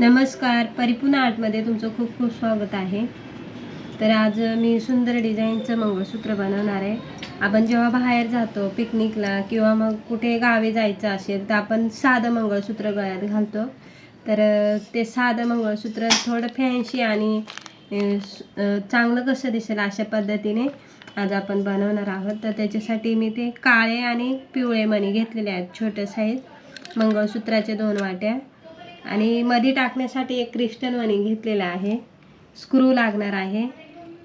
नमस्कार. परिपूर्ण आर्टमध्ये तुमचं खूप खूप स्वागत आहे. तर आज मी सुंदर डिझाईनचं मंगळसूत्र बनवणार आहे. आपण जेव्हा बाहेर जातो पिकनिकला किंवा मग कुठे गावी जायचं असेल तर आपण साधं मंगळसूत्र गळ्यात घालतो. तर ते साधं मंगळसूत्र थोडं फॅन्सी आणि चांगलं कसं दिसेल अशा पद्धतीने आज आपण बनवणार आहोत. तर त्याच्यासाठी मी ते काळे आणि पिवळे मणी घेतलेले आहेत छोटं साईज मंगळसूत्राचे दोन वाट्या. आणि मध्ये टाकण्यासाठी एक क्रिस्टल मणी घेतलेला आहे. स्क्रू लागणार आहे.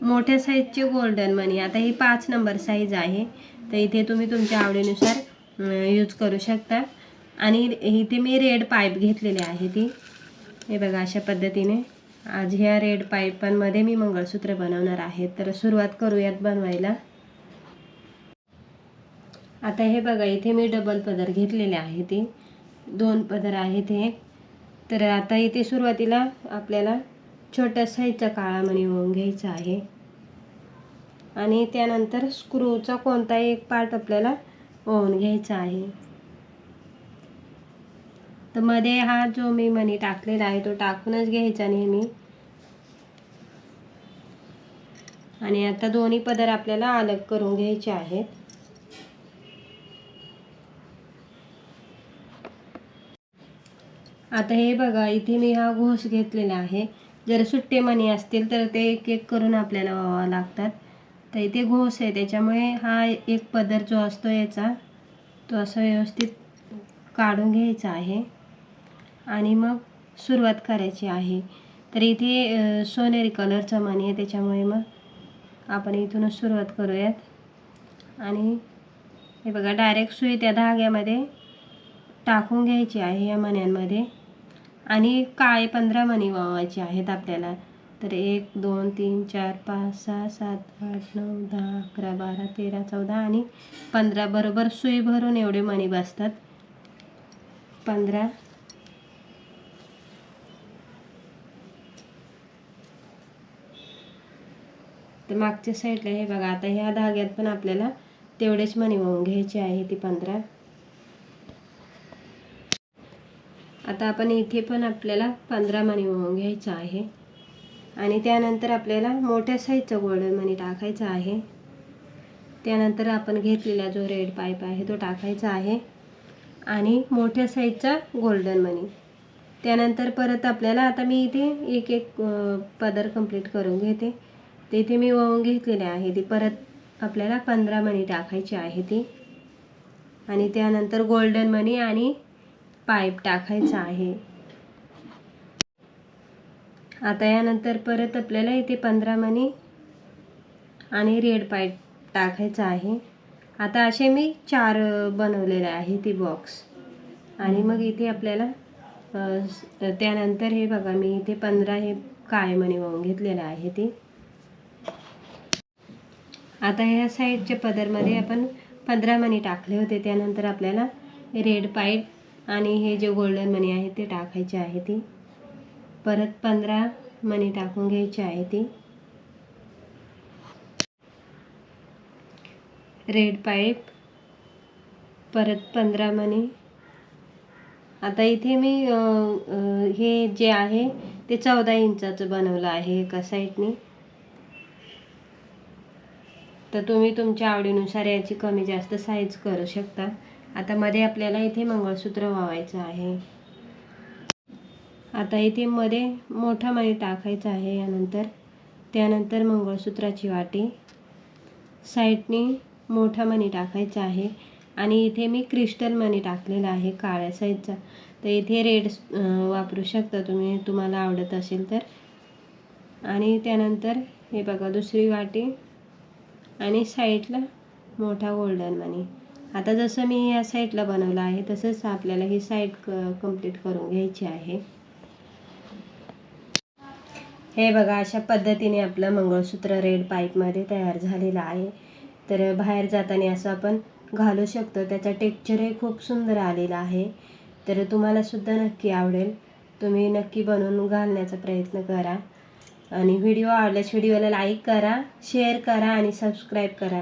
मोठ्या साईजचे गोल्डन मनी आता ही पाच नंबर साईज आहे. तर इथे तुम्ही तुमच्या आवडीनुसार यूज करू शकता. आणि इथे मी रेड पाईप घेतलेली आहे ती. हे बघा अशा पद्धतीने. आज ह्या रेड पाईपांमध्ये मी मंगळसूत्र बनवणार आहे. तर सुरुवात करूयात बनवायला. आता हे बघा इथे मी डबल पदर घेतलेले आहे ते. दोन पदर आहेत हे. तर आता इथे सुरुवातीला आपल्याला छोट्या साईजचा काळा मणी होऊन घ्यायचा आहे. आणि त्यानंतर स्क्रूचा कोणताही एक पार्ट आपल्याला ओवून घ्यायचा आहे. तर मध्ये हा जो मी मणी टाकलेला आहे तो टाकूनच घ्यायचा नेहमी. आणि आता दोन्ही पदर आपल्याला अलग करून घ्यायचे आहेत. आता हे बघा इथे मी हा घोस घेतलेला आहे. जर सुट्टे मणी असतील तर ते एक एक करून आपल्याला व्हावं लागतात. तर इथे घोस आहे. त्याच्यामुळे हा एक पदर जो असतो याचा तो असा व्यवस्थित काढून घ्यायचा आहे. आणि मग सुरुवात करायची आहे. तर इथे सोनेरी कलरचा मणी आहे. त्याच्यामुळे मग आपण इथूनच सुरुवात करूयात. आणि हे बघा डायरेक्ट सुई त्या धाग्यामध्ये टाकून घ्यायची आहे या मण्यांमध्ये. आणि काळे पंधरा मणी वावायचे आहेत आपल्याला. तर एक दोन तीन चार पाच सहा सात आठ नऊ दहा अकरा बारा तेरा चौदा आणि पंधरा बरोबर सुई भरून एवढे मणी बसतात. पंधरा. तर मागच्या साईडला हे बघा आता ह्या धाग्यात पण आपल्याला तेवढेच मणी वाहून घ्यायचे आहे ती पंधरा. आता आपण इथे पण आपल्याला पंधरा मणी वाहून घ्यायचं आहे. आणि त्यानंतर आपल्याला मोठ्या साईजचा गोल्डन मनी टाकायचा आहे. त्यानंतर आपण घेतलेला जो रेड पाईप आहे तो टाकायचा आहे. आणि मोठ्या साईजचा गोल्डन मनी त्यानंतर परत आपल्याला आता मी इथे एक एक पदर कंप्लीट करून घेते. ते इथे मी वळून घेतलेले आहे. ती परत आपल्याला पंधरा मणी टाकायची आहे ती. आणि त्यानंतर गोल्डन मनी आणि पाईप टाकायचा आहे. आता यानंतर परत आपल्याला इथे पंधरा मणी आणि रेड पाईप टाकायचा आहे. आता असे मी चार बनवलेले आहे ती बॉक्स. आणि मग इथे आपल्याला त्यानंतर हे बघा मी इथे पंधरा हे काय मणी वाहून घेतलेलं आहे ते. आता ह्या साईडच्या पदरमध्ये आपण पंधरा मणी टाकले होते. त्यानंतर आपल्याला रेड पाईप आणि हे जे गोल्डन मनी आहे ते टाकायचे आहे ती. परत पंधरा मनी टाकून घ्यायची आहे ती. रेड पाईप परत पंधरा मनी आता इथे मी हे जे आहे ते चौदा इंचाचं बनवलं आहे एका साईडने तर तुम्ही तुमच्या आवडीनुसार याची कमी जास्त साईज करू शकता. आता मध्ये आपल्याला इथे मंगळसूत्र वावायचं आहे. आता इथे मध्ये मोठा मणी टाकायचा आहे यानंतर त्यानंतर मंगळसूत्राची वाटी. साईडनी मोठा मणी टाकायचा आहे आणि इथे मी क्रिस्टल मणी टाकलेला आहे काळ्या साईजचा. तर इथे रेड वापरू शकता तुम्ही तुम्हाला आवडत असेल तर. आणि त्यानंतर हे बघा दुसरी वाटी आणि साईडला मोठा गोल्डन मनी आता जसं मी या साईडला बनवलं आहे तसंच आपल्याला ही साईड क कंप्लीट करून घ्यायची आहे. हे बघा अशा पद्धतीने आपलं मंगळसूत्र रेड पाईपमध्ये तयार झालेलं आहे. तर बाहेर जाताना असं आपण घालू शकतो. त्याचा टेक्चरही खूप सुंदर आलेला आहे. तर तुम्हाला सुद्धा नक्की आवडेल. तुम्ही नक्की बनवून घालण्याचा प्रयत्न करा. आणि व्हिडिओ आवडल्यास व्हिडिओला लाईक करा शेअर करा आणि सबस्क्राईब करा.